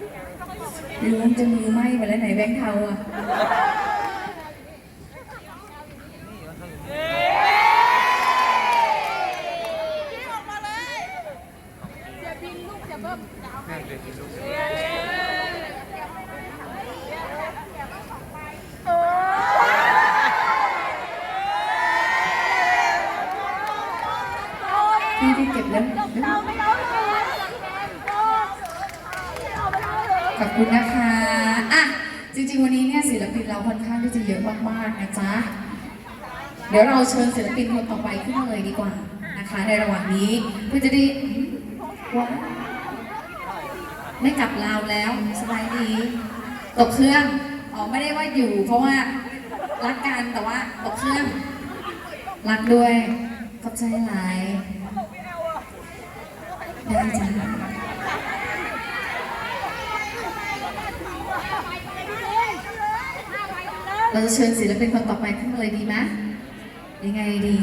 ริ่มจะมือไหม้ไปแล้วไหนแบงค์เทาอะพี่ที่เก็บแล้ว ขอบคุณนะคะอะจริงๆ วันนี้เนี่ยศิลปินเราค่อนข้างที่จะเยอะมากๆนะจ๊ะ เดี๋ยวเราเชิญศิลปินคนต่อไปขึ้นมาเลยดีกว่านะคะ ในระหว่างนี้เพื่อจะได้ว้าไม่กลับลาวแล้วสบายดีตกเครื่องอ๋อไม่ได้ว่าอยู่ เพราะว่ารักกันแต่ว่าตกเครื่องรักด้วยขอบใจหลายได้จ้ะ เราจะเชิญศิลปินคนต่อไปขึ้นมาเลยดีไหมยังไงดี